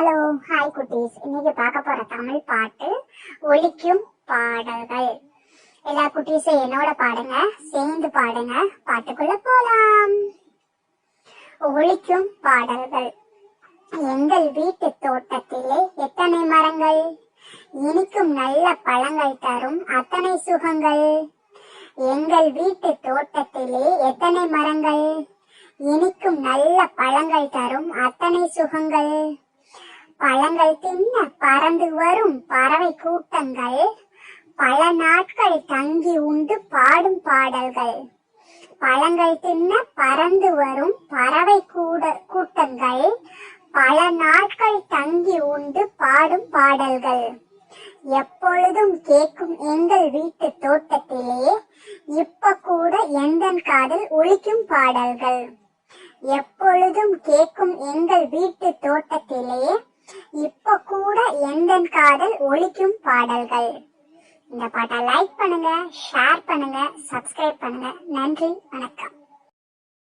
Hello hi குட்டீஸ். இன்னைக்கு பார்க்க போற தமிழ் பாட்டு ஒழிக்கும் பாடல்கள். எல்லா குட்டீஸும் என்னோட பாடுங்க சேர்ந்து பாடுங்க பாட்டுக்குள்ள போலாம். ஒழிக்கும் பாடல்கள். எங்கள் வீட்டு தோட்டத்திலே எத்தனை மரங்கள்? இனிக்கும் நல்ல பழங்கள் தரும் அத்தனை சுகங்கள். எங்கள் வீட்டு தோட்டத்திலே எத்தனை மரங்கள்? இனிக்கும் நல்ல பழங்கள் தரும் அத்தனை சுகங்கள். பழங்கள் தின்ன பறந்து வரும் பறவை கூட்டங்கள். பல நாட்கள் தங்கி உண்டு பாடும் பாடல்கள். பழங்கள் தின்ன பறந்து வரும் பறவை கூட கூட்டங்கள். பல நாட்கள் தங்கி உண்டு பாடும் பாடல்கள். எப்பொழுதும் கேட்கும் எங்கள் வீட்டு தோட்டத்திலே இப்ப கூட எந்தன் காதில் ஒழிக்கும் பாடல்கள். எப்பொழுதும் கேட்கும் எங்கள் வீட்டு தோட்டத்திலே எந்தன் காதல் ஒழிக்கும் பாடல்கள். இந்த பாட்டை லைக் பண்ணுங்க ஷேர் பண்ணுங்க சப்ஸ்கிரைப் பண்ணுங்க. நன்றி வணக்கம்.